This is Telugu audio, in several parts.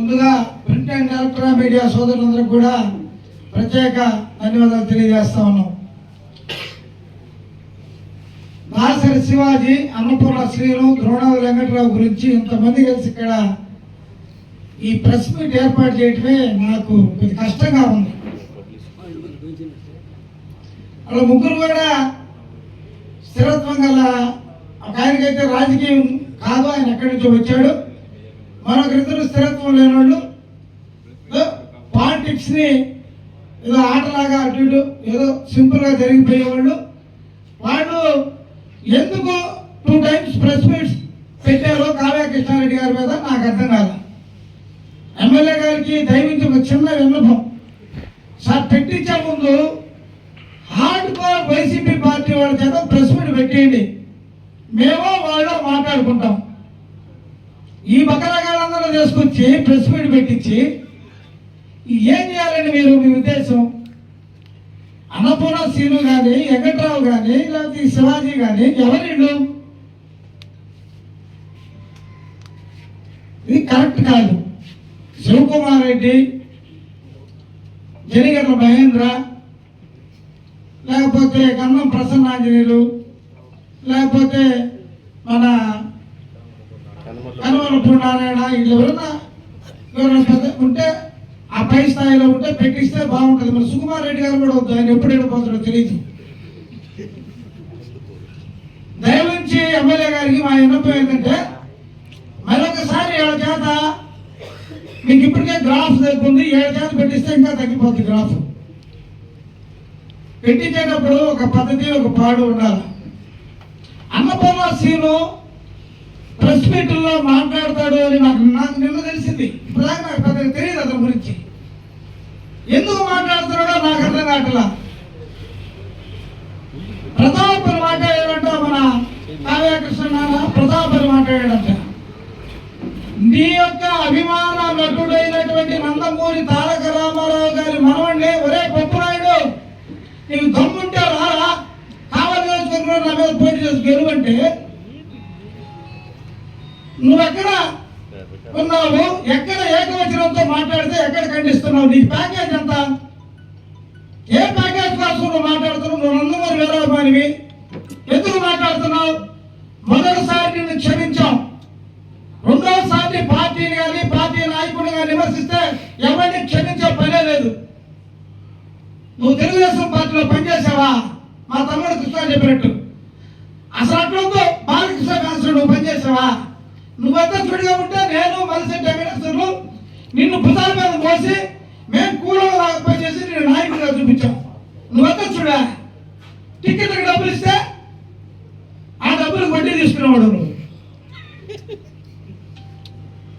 ముందుగా ప్రింట్ అండ్ ఎలక్ట్రానిక్ మీడియా సోదరులందరికీ కూడా ప్రత్యేక ధన్యవాదాలు తెలియజేస్తా ఉన్నాం. దాసరి శివాజీ అన్నపూర్ణ శ్రీను ద్రోణాది వెంకటరావు గురించి ఇంతమంది కలిసి ఇక్కడ ఈ ప్రెస్ మీట్ ఏర్పాటు చేయటమే నాకు కొద్ది కష్టంగా ఉంది. అలా ముగ్గురు కూడా స్థిరత్వం గల ఒక ఆయనకైతే రాజకీయం కాదు ఆయన ఎక్కడి నుంచో వచ్చాడు. మరొకరిద్దరు స్థిరత్వం వాళ్ళు పాలిటిక్స్ని ఏదో ఆటలాగా అటు ఇటు ఏదో సింపుల్గా జరిగిపోయేవాళ్ళు? వాళ్ళు ఎందుకు టూ టైమ్స్ ప్రెస్ మీట్స్ పెట్టారో కావ్య కృష్ణారెడ్డి గారి మీద నాకు అర్థం కాదు ఎమ్మెల్యే గారికి దయవించి ఒక చిన్న విన్నపం. సార్ పెట్టించే ముందు హార్డ్ కోర్ వైసీపీ పార్టీ వాళ్ళ చేత ప్రెస్ మీట్ పెట్టేయండి. మేమో వాళ్ళు మాట్లాడుకుంటాం. ఈ బకరగాళ్ళందరూ తీసుకొచ్చి ప్రెస్ మీట్ పెట్టించి ఏం చేయాలని మీరు మీ ఉద్దేశం? అన్నపూర్ణ శ్రీను కానీ వెంకట్రావు కానీ లేకపోతే శివాజీ కానీ ఎవరిళ్ళు ఇది కరెక్ట్ కాదు. శివకుమార్ రెడ్డి జనిగట్ల మహేంద్ర లేకపోతే కన్నం ప్రసన్నాంజనేయులు లేకపోతే మన నారాయణ వీళ్ళు ఎవరన్నా ఎవరైనా పెద్ద ఉంటే ఆ పై స్థాయిలో ఉంటే పెట్టిస్తే బాగుంటుంది. మరి సుకుమార్ రెడ్డి గారు కూడా వద్దు. ఆయన ఎప్పుడు వెళ్ళిపోతాడో తెలియదు దయవించి ఎమ్మెల్యే గారికి మా విన్నపం ఏంటంటే మరొకసారి ఏళ్ళ చేత మీకు ఇప్పటికే గ్రాఫ్ తగ్గుంది ఏడు చేత పెట్టిస్తే ఇంకా తగ్గిపోతుంది గ్రాఫ్. పెట్టించేటప్పుడు ఒక పద్ధతి ఒక పాడు ఉండాలి. అన్నపూర్ణ సీను హాస్పిటల్లో మాట్లాడతాడు అని నాకు నాకు నిన్న తెలిసింది. ఇప్పటిదాకా నాకు పెద్దగా తెలియదు అతని గురించి. ఎందుకు మాట్లాడుతున్నాడో నాకు అర్థం కావట్లా. ప్రతాపని మాట్లాడాడంట మన కావ్యకృష్ణ నాన్న ప్రతాపని మాట్లాడాడంట. నీ యొక్క అభిమాన నటుడైనటువంటి నందమూరి తారక రామారావు గారి మనవండి ఒరే పప్పునాయుడు నీకు దమ్ముంటే రారా? కావాలి నా మీద పోటీ చేసి గెలువంటే నువ్వెక్కడ ఉన్నావు? ఎక్కడ ఏకవచనంతో మాట్లాడితే ఎక్కడ ఖండిస్తున్నావు? నీ ప్యాకేజ్ ఎంత? ఏ ప్యాకేజ్ కోసం నువ్వు మాట్లాడుతున్నావు? నువ్వు నందమూరి వీరాభిమానివి ఎందుకు మాట్లాడుతున్నావు? మొదటిసారి నిన్ను క్షమించాం. రెండోసారి పార్టీని కానీ పార్టీ నాయకుడిని కానీ విమర్శిస్తే ఎవరిని క్షమించే పనే లేదు. నువ్వు తెలుగుదేశం పార్టీలో పనిచేసావా? మా తమ్ముడు కృష్ణ చెప్పినట్టు. అసలు అట్లతో బాలకృష్ణ కాన్సర్ నువ్వు పనిచేసావా? నువ్వంతా చుడిగా ఉంటే నేను మనసు వెంకటేశ్వర్లు నిన్ను భుజాల మీద మోసి మేము కూలలో పనిచేసి నేను నాయకుడిగా చూపించాం. నువ్వంతా చూడా టికెట్కి డబ్బులు ఇస్తే ఆ డబ్బులు వడ్డీ తీసుకునేవాడు నువ్వు.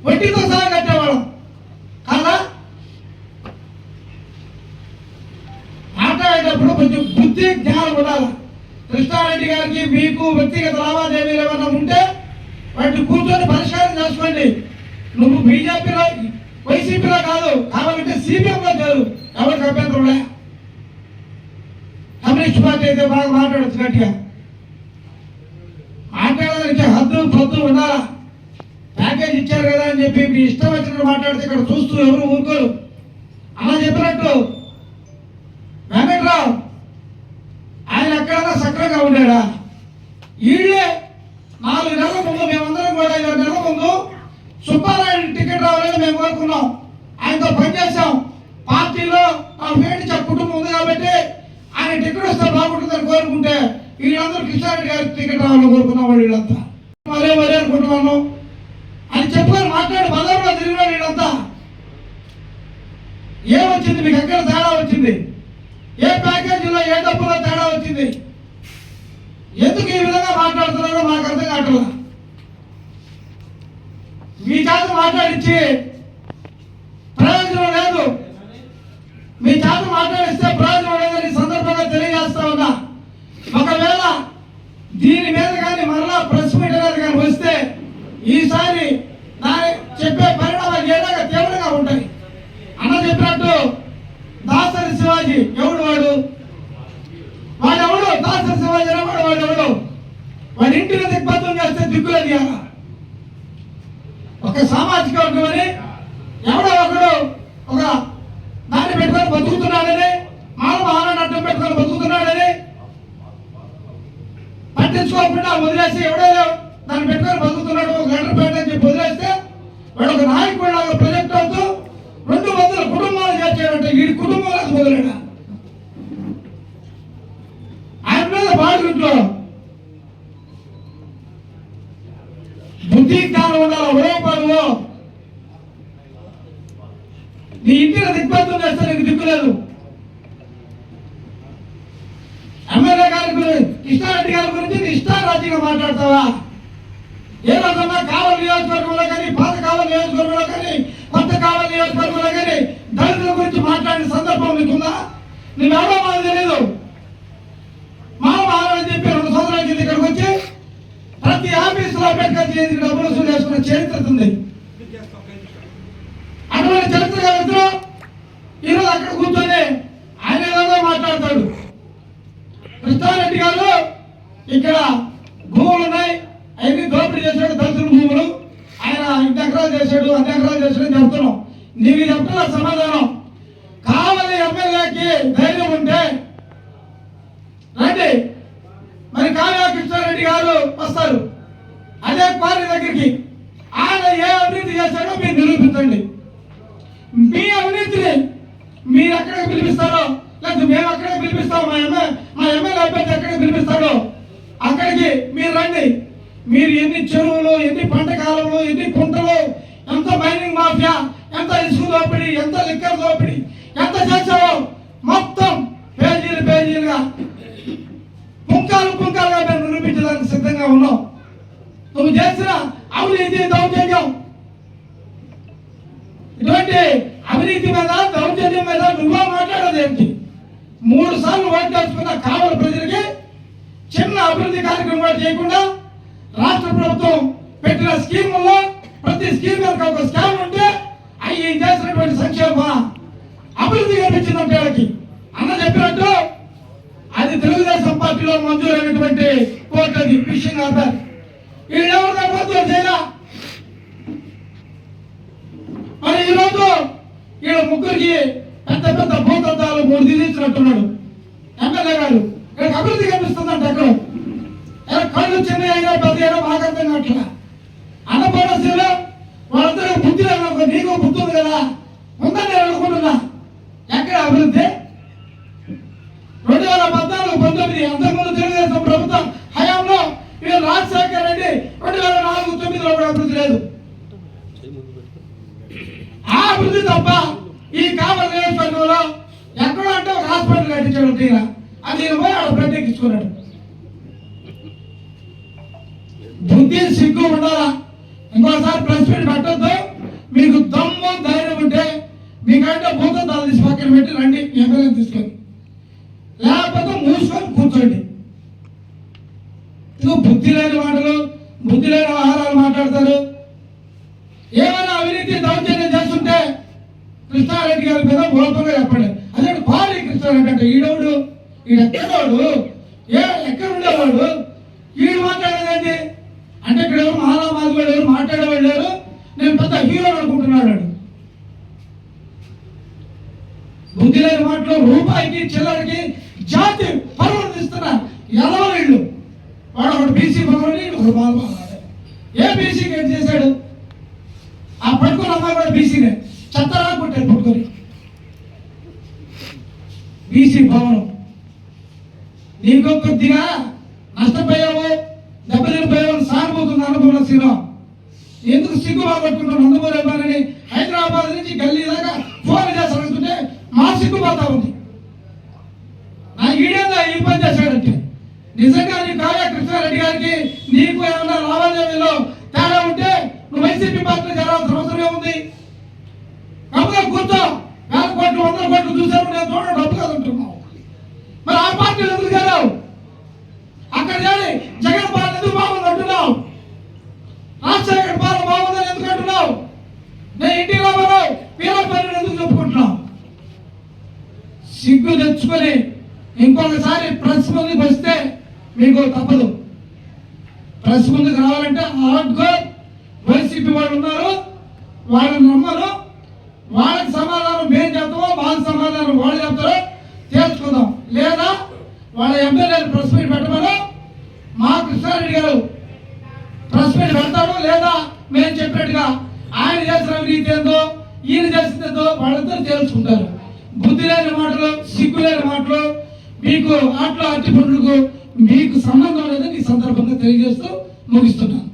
వడ్డీతో సహా కట్టేవాడు. కాదా? మాట్లాడేటప్పుడు కొంచెం బుద్ధి జ్ఞానం ఉండాలి. కృష్ణారెడ్డి గారికి మీకు వ్యక్తిగత లావాదేవీలు ఏమైనా ఉంటే వాటిని కూర్చొని పరిష్కారం చేసుకోండి. నువ్వు బీజేపీలో వైసీపీలో కాదు కావాలంటే సిపిఎంలో కాదు ఎవరికి అభ్యంతరంలే కమ్యూనిస్ట్ పార్టీ అయితే బాగా మాట్లాడచ్చు గట్టిగా. మాట్లాడడానికి హద్దు పొద్దు ఉండాలా? ప్యాకేజ్ ఇచ్చారు కదా అని చెప్పి మీ ఇష్టం వచ్చినట్టు మాట్లాడితే ఇక్కడ చూస్తూ ఎవరు ఊరుకోరు. అలా చెప్పినట్టు వెంకట్రావు ఆయన ఎక్కడన్నా సక్రంగా ఉండేడా? వీళ్ళే ఇరవై ఐదు నెలల ముందు సుబ్బారాయుడు టికెట్ రావాలని మేము కోరుకున్నాం. ఆయనతో పనిచేసాం పార్టీలో ఆ వేడి కుటుంబం ఉంది కాబట్టి ఆయన టికెట్ వస్తే బాగుంటుందని కోరుకుంటే వీళ్ళందరూ కిషారెడ్డి గారి టికెట్ రావాలని కోరుకున్నాం వీళ్ళంతా. మరే మరే అనుకుంటున్నాను అని చెప్పుకొని మాట్లాడి బజార్లో తిరిగినాడు వీళ్ళంతా. ఏమొచ్చింది? మీకు ఎక్కడ తేడా వచ్చింది? ఏ ప్యాకేజీలో ఏ డబ్బులో తేడా వచ్చింది? ఎందుకు ఈ విధంగా మాట్లాడుతున్నారో మాకు అర్థం కావట్లేదు మీ చేత మాట్లాడించి మీ చేత మాట్లాడిస్తే ప్రయోజనం లేదని సందర్భంగా తెలియజేస్తా ఉన్నా. ఒకవేళ దీని మీద కానీ మరలా ప్రెస్ మీట్ అనేది కానీ వస్తే ఈసారి నా చెప్పే పరిణామాలు ఏదైనా తీవ్రంగా ఉంటాయి? అన్న చెప్పినట్టు దాసరి శివాజీ ఎవడు వాడు? వాడెవడు? దాసరి శివాజీ అనేవాడు వాడెవడు? వాడి ఇంటిని దిగ్బంధం చేస్తే దిగ్గులు ఇవాళ. ఒక ఎవడో ఒకడు ఒక దాన్ని పెట్టుకొని బతుకుతున్నాడని మానవ ఆనంద అడ్డం పెట్టుకొని బతుకుతున్నాడని పట్టించుకోకుండా వదిలేసి ఎవడో దాన్ని పెట్టుకొని బతుకుతున్నాడు ఒక లెటర్ పెట్టని చెప్పి వదిలేస్తే వాడు ఒక నాయకుడు లాగా ప్రొజెక్ట్ అవుతూ రెండు వందల కుటుంబాలు చేర్చాడంటే వీడి కుటుంబాలకు వదిలేడా ఆయన మీద బాగుంట్లో బుద్ధి జ్ఞానం ఉండాలి ఉడవపడవు నీ ఇంటికి దిగ్బంధం వేస్తే నీకు దిక్కులేదు. ఎమ్మెల్యే గారి గురించి కృష్ణారెడ్డి గారి గురించి నీ ఇష్టారాజ్యంగా మాట్లాడతావా? ఏ రోజన్నా కావలి నియోజకవర్గంలో కానీ పాత కావలి నియోజకవర్గంలో కానీ కొత్త కావలి నియోజకవర్గంలో కానీ దళితుల గురించి మాట్లాడిన సందర్భం నీకుందా నువ్వెవరో మాకు తెలియదు మా చెప్పి రెండు సంవత్సరాల కింద ఇక్కడికి వచ్చి ప్రతి ఆఫీసులో అంబేద్కర్ జయంతి డబ్బులు వసూలు చేసుకున్న చరిత్ర ఉంది. అటువంటి చరిత్ర ఈరోజు అక్కడ కూర్చొని ఆయన ఏదో మాట్లాడతాడు. కృష్ణారెడ్డి గారు ఇక్కడ భూములు ఉన్నాయి. అవన్నీ దోపిడీ చేశాడు దళితుల భూములు. ఆయన ఇంటి ఎకరాలు చేశాడు అన్ని ఎకరాలు చేశాడు అని చెప్తున్నాం. నీకు చెప్తున్న సమాధానం. కావాలి ఎమ్మెల్యేకి ధైర్యం ఉంటే రండి. మరి కావ్యా కృష్ణారెడ్డి గారు వస్తారు. అదే క్వారీ దగ్గరికి. ఆయన ఏ అభివృద్ధి చేశాడో మీరు నిరూపించండి. మీ అవినీతిని మీరు ఎక్కడికి పిలిపిస్తారో? లేదు మేము ఎక్కడికి పిలిపిస్తాం మా ఎమ్మె మా ఎమ్మెల్యే అభ్యర్థి ఎక్కడికి పిలిపిస్తాడో? అక్కడికి మీరు రండి. మీరు ఎన్ని చెరువులు ఎన్ని పంట కాలువలు ఎన్ని కుంటలు ఎంత మైనింగ్ మాఫియా ఎంత ఇసుక దోపిడి ఎంత లిక్కర్ దోపిడి ఎంత చేసావో మొత్తం పేజీలు పేజీలుగా పుంకాలు పుంకాలుగా మేము నిరూపించడానికి సిద్ధంగా ఉన్నాం. నువ్వు చేసిన అవినీతి దౌర్జన్యం ఇటువంటి అవినీతి మీద దౌర్జన్యం మీద నువ్వే మాట్లాడదు మూడు సార్లు ఓటు వేసుకున్న కావలి ప్రజలకి చిన్న అభివృద్ధి కార్యక్రమం చేయకుండా రాష్ట్ర ప్రభుత్వం పెట్టిన స్కీముల్లో ప్రతి స్కీమ్ యొక్క ఒక స్కామ్ ఉంటే అవి చేసినటువంటి సంక్షేమ అభివృద్ధి కనిపించిందంటే వాళ్ళకి అన్న చెప్పినట్టు అది తెలుగుదేశం పార్టీలో మంజూరైనటువంటి కోర్టు అది ఫిషింగ్ ఆర్డర్ వీళ్ళెవరు మంజూరు చేయాలి మరి ఈరోజు వీళ్ళ ముగ్గురికి పెద్ద పెద్ద భూతత్వాలు మూడు దిగించినట్టున్నాడు ఎమ్మెల్యే గారు ఇక్కడ అభివృద్ధి కనిపిస్తుందంట ఎక్కడ. ఎక్కడ కళ్ళు చిన్న అయినా పెద్ద అయినా బాగా అర్థం కావట్లా వాళ్ళందరూ బుద్ధి లేదు నీకు బుద్ధి ఉంది కదా. ఉందని నేను అనుకుంటున్నా. ఎక్కడ అభివృద్ధి? రెండు వేల పద్నాలుగు పంతొమ్మిది అంతకుముందు తెలుగుదేశం ప్రభుత్వం హయాంలో వీళ్ళు రాజశేఖర్ రెడ్డి రెండు వేల నాలుగు తొమ్మిదిలో కూడా అభివృద్ధి లేదు. అభివృద్ధి తప్ప ఈ కావలి నియోజకవర్గంలో ఎక్కడో అంటే ఒక హాస్పిటల్ కట్టించాడు తీరా? అది పోయి ఆడ ప్రత్యేకించుకున్నాడు బుద్ధి సిగ్గు ఉండాలా? ఇంకోసారి ప్రెస్ మీట్ పెట్టద్దు. మీకు దమ్ము ధైర్యం ఉంటే మీకంటే భూతద్దాలు తీసి పక్కన పెట్టి రండి ఎమ్మెల్యే తీసుకొని లేకపోతే మూసుకొని కూర్చోండి. ఇదిగో బుద్ధి లేని మాటలు బుద్ధి లేని ఆహారాలు మాట్లాడతారు. ఏమైనా కృష్ణారెడ్డి గారి మీద ఓపెన్గా చెప్పండి. అదే భారీ కృష్ణారెడ్డి అంటే ఈడోడు ఈడెక్కడోడు ఏ ఎక్కడ ఉండేవాడు? ఈడు మాట్లాడేదండి అంటే ఇక్కడ ఎవరు మహారామాజు మాట్లాడేవారు ఎవరు నేను పెద్ద హీరో అనుకుంటున్నాడు బుద్ధి లేని మాటలు రూపాయికి చిల్లరకి జాతి పరువులు తీస్తున్నారు వీళ్ళు వాడు ఒకటి బీసీ భవన్ ఒక బాల ఏ బీసీకి ఏం చేశాడు? ఆ పట్టుకున్న అమ్మాయి కూడా బీసీనే చెత్తరా కొట్టారు పట్టుకొని బీసీ భవనం నీకు కొద్దిగా నష్టపోయావు దెబ్బతినిపోయావు సానుభూతుంది అనుభవం శ్రీరామ్ ఎందుకు సిగ్గు బాగొట్టుకుంటాం నందమూరి అబ్బాయిని హైదరాబాద్ నుంచి గల్లీ దాకా ఫోన్ చేసి అడుగుతుంటే మా సిగ్గుపోతా ఉంది. నా ఈడేందా ఈ పని చేశాడంటే. నిజంగా నీ కావ్య కృష్ణారెడ్డి గారికి నీకు ఏమన్నా లావాదేవీలో తేడా ఉంటే నువ్వు వైసీపీ పార్టీలో చేరాల్సిన అవసరమే ఉంది. పార్టీలు ఎదుర్కొన్నావు అక్కడ కానీ జగన్ పాలన ఎందుకు బాగుంది అంటున్నావు? రాజశేఖర్ పాలన బాగుందని ఎందుకు అంటున్నావు? నేను ఇంటిలో రామారావు వీరపల్లి ఎందుకు చెప్పుకుంటున్నావు? సిగ్గు తెచ్చుకొని ఇంకొకసారి ప్రెస్ ముందుకు వస్తే మీకు తప్పదు. ప్రెస్ ముందుకు రావాలంటే హార్డ్ గోర్ వైసీపీ వాళ్ళు ఉన్నారు వాళ్ళని నమ్మరు. వాళ్ళకి సమాధానం మేము చెప్తామో వాళ్ళ సమాధానం వాళ్ళు చెప్తారో తెలుసుకుందాం. వాళ్ళ ఎమ్మెల్యేలు ప్రెస్ మీట్ పెట్టమని మా కృష్ణారెడ్డి గారు ప్రెస్ మీట్ పెడతాడు లేదా మేము చెప్పినట్టుగా ఆయన చేసిన అవినీతి ఏందో ఈయన చేసింది ఏందో వాళ్ళందరూ తేల్చుకుంటారు. బుద్ధి లేని మాటలు సిగ్గు లేని మాటలు మీకు ఆటలు అట్టి పనులకు మీకు సంబంధం లేదని ఈ సందర్భంగా తెలియజేస్తూ ముగిస్తున్నాను.